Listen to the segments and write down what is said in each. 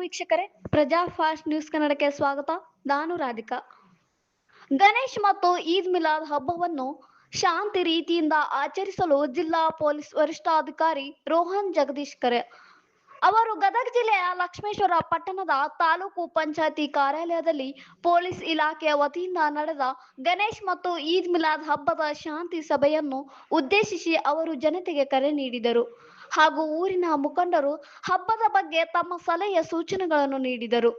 ವೀಕ್ಷಕರೇ, ಪ್ರಜಾ fast news ಕನ್ನಡಕ್ಕೆ ಸ್ವಾಗತ. ನಾನು ರಾಧಿಕಾ. ಗಣೇಶ್ ಮತ್ತು ಈದ್ ಮಿಲಾದ್ ಹಬ್ಬವನ್ನು ಶಾಂತಿ ರೀತಿಯಿಂದ ಆಚರಿಸಲು ಜಿಲ್ಲಾ ಪೊಲೀಸ್ ವರಿಷ್ಠಾಧಿಕಾರಿ ರೋಹನ್ ಜಗದೀಶ್ ಕರೆ. ಅವರು ಗದಗ ಜಿಲ್ಲೆಯ ಲಕ್ಷ್ಮೇಶ್ವರ ಪಟ್ಟಣದ ತಾಲೂಕು ಪಂಚಾಯತಿ ಕಾರ್ಯಾಲಯದಲ್ಲಿ ಪೊಲೀಸ್ ಇಲಾಖೆಯ ವತಿಯಿಂದ ನಡೆದ ಗಣೇಶ್ ಮತ್ತು ಈದ್ ಮಿಲಾದ್ ಹಬ್ಬದ ಶಾಂತಿ ಸಭೆಯನ್ನು ಉದ್ದೇಶಿಸಿ ಅವರು ಜನತೆಗೆ ಕರೆ ನೀಡಿದರು. ಹಾಗೂ ಊರಿನ ಮುಖಂಡರು ಹಬ್ಬದ ಬಗ್ಗೆ ತಮ್ಮ ಸಲಹೆಯ ಸೂಚನೆಗಳನ್ನು ನೀಡಿದರು.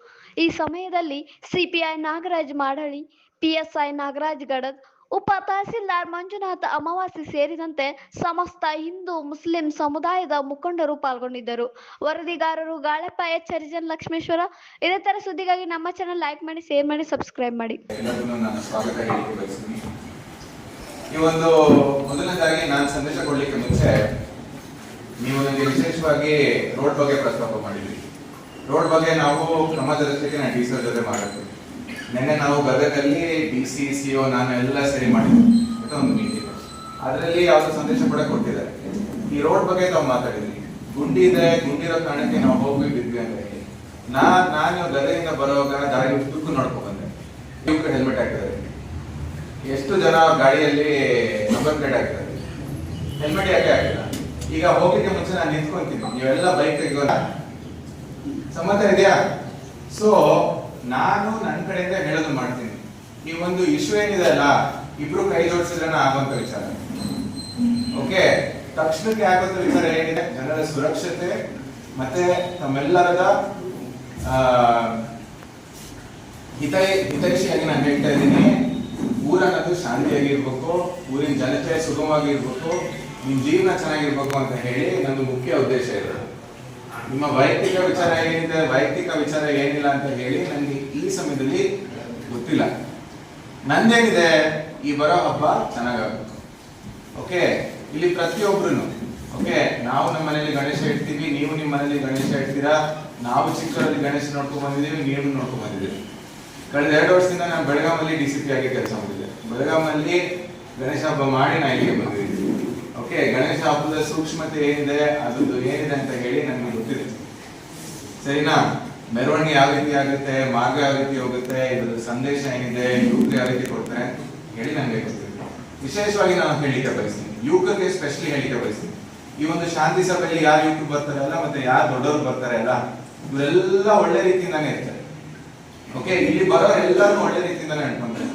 ಈ ಸಮಯದಲ್ಲಿ ಸಿಪಿಐ ನಾಗರಾಜ್ ಮಾಡಳಿ, ಪಿಎಸ್ಐ ನಾಗರಾಜ್ ಗಡದ್ ಉಪ ತಹಸೀಲ್ದಾರ್ ಮಂಜುನಾಥ್ ಅಮಾವಾಸ್ಯೆ ಸೇರಿದಂತೆ ಸಮಸ್ತ ಹಿಂದೂ ಮುಸ್ಲಿಂ ಸಮುದಾಯದ ಮುಖಂಡರು ಪಾಲ್ಗೊಂಡಿದ್ದರು. ವರದಿಗಾರರು ಗಾಳೆಪ್ಪ ಎಚ್ ಹರಿಜನ್ ಲಕ್ಷ್ಮೇಶ್ವರ. ಇದೇ ತರ ಸುದ್ದಿಗಾಗಿ ನಮ್ಮ ಚಾನಲ್ ಲೈಕ್ ಮಾಡಿ ಶೇರ್ ಮಾಡಿ ಸಬ್ಸ್ಕ್ರೈಬ್ ಮಾಡಿ. ಈ ಒಂದು ಮೊದಲನೇದಾಗಿ ನಾನು ಸಂದೇಶ ಕೊಡ್ಲಿಕ್ಕೆ ಮುಂಚೆ ನೀವು ವಿಶೇಷವಾಗಿ ರೋಡ್ ಬಗ್ಗೆ ಪ್ರಸ್ತಾಪ ಮಾಡಿದ್ವಿ. ರೋಡ್ ಬಗ್ಗೆ ನಾವು ಕ್ರಮ ಜೊತೆಗೆ ನಾನು ಡಿ ಸಿ ಜೊತೆ ಮಾಡಿದ್ವಿ. ನಿನ್ನೆ ನಾವು ಗದಗಲ್ಲಿ ಡಿ ಸಿ ಸಿ ಒ ನಾನು ಎಲ್ಲ ಸೇರಿ ಮಾಡಿದ್ವಿ. ಒಂದು ಮೀಟಿಂಗ್ ಅದರಲ್ಲಿ ಯಾವುದೋ ಸಂದೇಶ ಕೂಡ ಕೊಟ್ಟಿದ್ದಾರೆ. ಈ ರೋಡ್ ಬಗ್ಗೆ ನಾವು ಮಾತಾಡಿದ್ವಿ ಗುಂಡಿ ಇದೆ ಗುಂಡಿರೋ ಕಾರಣಕ್ಕೆ ನಾವು ಹೋಗಿ ಬಿದ್ವಿ ಅಂತ ಹೇಳಿ ನಾ, ನಾನು ಗದಗಿಂದ ಬರುವಾಗ ದಾರಿ ಉದ್ದಕ್ಕೂ ನೋಡ್ಕೊ ಬಂದೆ. ನೀವು ಹೆಲ್ಮೆಟ್ ಹಾಕಿದ್ದಾರೆ. ಎಷ್ಟು ಜನ ಗಾಡಿಯಲ್ಲಿ ನಂಬರ್ ಪ್ಲೇಟ್ ಹಾಕಿದ್ದಾರೆ. ಹೆಲ್ಮೆಟ್ ಯಾಕೆ ಹಾಕಿಲ್ಲ? ಈಗ ಹೋಗ್ಲಿಕ್ಕೆ ಮುಂಚೆ ನಾನು ನಿಂತ್ಕೊಂತೀನಿ. ನೀವೆಲ್ಲ ಬೈಕ್ ತೆಗೆಯೋಣ ಸಮತ ಇದೆಯಾ? ಸೊ ನಾನು ನನ್ನ ಕಡೆಯಿಂದ ಹೇಳೋದು ಮಾಡ್ತೀನಿ. ನೀವೊಂದು ಇಶ್ಯೂ ಏನಿದೆ ಅಲ್ಲ, ಇಬ್ರು ಕೈ ಜೋಡಿಸಿದ್ರೆ ಆಗುವಂತ ವಿಚಾರ. ಓಕೆ ತಕ್ಷಣಕ್ಕೆ ಆಗುವಂತ ವಿಚಾರ ಏನಿದೆ? ಜನರ ಸುರಕ್ಷತೆ ಮತ್ತೆ ತಮ್ಮೆಲ್ಲರದ ಹಿತ ಹಿತಕ್ಷಿಯಾಗಿ ನಾನು ಹೇಳ್ತಾ ಇದ್ದೀನಿ. ಊರನ್ನದು ಶಾಂತಿಯಾಗಿರ್ಬೇಕು, ಊರಿನ ಜನತೆ ಸುಗಮವಾಗಿರ್ಬೇಕು. ನಿಮ್ ಜೀವನ ಚೆನ್ನಾಗಿರ್ಬೇಕು ಅಂತ ಹೇಳಿ ನನ್ನ ಮುಖ್ಯ ಉದ್ದೇಶ ಇರೋದು ನಿಮ್ಮ ವೈಯಕ್ತಿಕ ವಿಚಾರ ಏನಿದೆ, ವೈಯಕ್ತಿಕ ವಿಚಾರ ಏನಿಲ್ಲ ಅಂತ ಹೇಳಿ ನನಗೆ ಈ ಸಮಯದಲ್ಲಿ ಗೊತ್ತಿಲ್ಲ. ನಂದೇನಿದೆ, ಈ ಬರೋ ಹಬ್ಬ ಚೆನ್ನಾಗಬೇಕು ಓಕೆ? ಇಲ್ಲಿ ಪ್ರತಿಯೊಬ್ಬರು ಓಕೆ? ನಾವು ನಮ್ಮ ಮನೇಲಿ ಗಣೇಶ ಇಡ್ತೀವಿ, ನೀವು ನಿಮ್ಮ ಮನೇಲಿ ಗಣೇಶ ಇಡ್ತೀರಾ? ನಾವು ಚಿಕ್ಕದಲ್ಲಿ ಗಣೇಶ ನೋಡ್ಕೊಂಡು ಬಂದಿದ್ದೀವಿ, ನೀವು ನೋಡ್ಕೊಂಡು ಬಂದಿದ್ದೀವಿ ಕಳೆದ ಎರಡು ವರ್ಷದಿಂದ ನಾನು ಬೆಳಗಾಮಲ್ಲಿ ಡಿ ಸಿ ಪಿ ಆಗಿ ಕೆಲಸ ಮಾಡಿದ್ದೆ ಬೆಳಗಾಮಲ್ಲಿ ಗಣೇಶ ಹಬ್ಬ ಮಾಡಿ ನಾ ಇಲ್ಲಿಗೆ ಬಂದಿದ್ದೀನಿ. ಓಕೆ, ಗಣೇಶ ಹಬ್ಬದ ಸೂಕ್ಷ್ಮತೆ ಏನಿದೆ ಅದೊಂದು ಏನಿದೆ ಅಂತ ಹೇಳಿ ನಮಗೆ ಗೊತ್ತಿದೆ. ಸರಿನಾ? ಮೆರವಣಿಗೆ ಯಾವ ರೀತಿ ಆಗುತ್ತೆ, ಮಾರ್ಗ ಯಾವ ರೀತಿ ಹೋಗುತ್ತೆ ಇದರ ಸಂದೇಶ ಏನಿದೆ ಯುವಕರು ಯಾವ ರೀತಿ ಕೊಡ್ತಾರೆ ಹೇಳಿ ನನಗೆ ಗೊತ್ತಿದೆ. ವಿಶೇಷವಾಗಿ ನಾನು ಹೇಳಿಕೆ ಬಯಸ್ತೀನಿ. ಯುವಕರಿಗೆ ಸ್ಪೆಷಲಿ ಹೇಳಿಕೆ ಬಯಸ್ತೀನಿ. ಈ ಒಂದು ಶಾಂತಿ ಸಭೆಯಲ್ಲಿ ಯಾರು ಯುವಕರು ಬರ್ತಾರೆ ಅಲ್ಲ, ಮತ್ತೆ ಯಾರು ದೊಡ್ಡವರು ಬರ್ತಾರೆ ಅಲ್ಲ, ಇವರೆಲ್ಲ ಒಳ್ಳೆ ರೀತಿಯಿಂದಾನೇ ಇರ್ತಾರೆ. ಓಕೆ, ಇಲ್ಲಿ ಬರೋ ಎಲ್ಲರೂ ಒಳ್ಳೆ ರೀತಿಯಿಂದಾನೇ ನಡ್ಕೊಂತಾರೆ.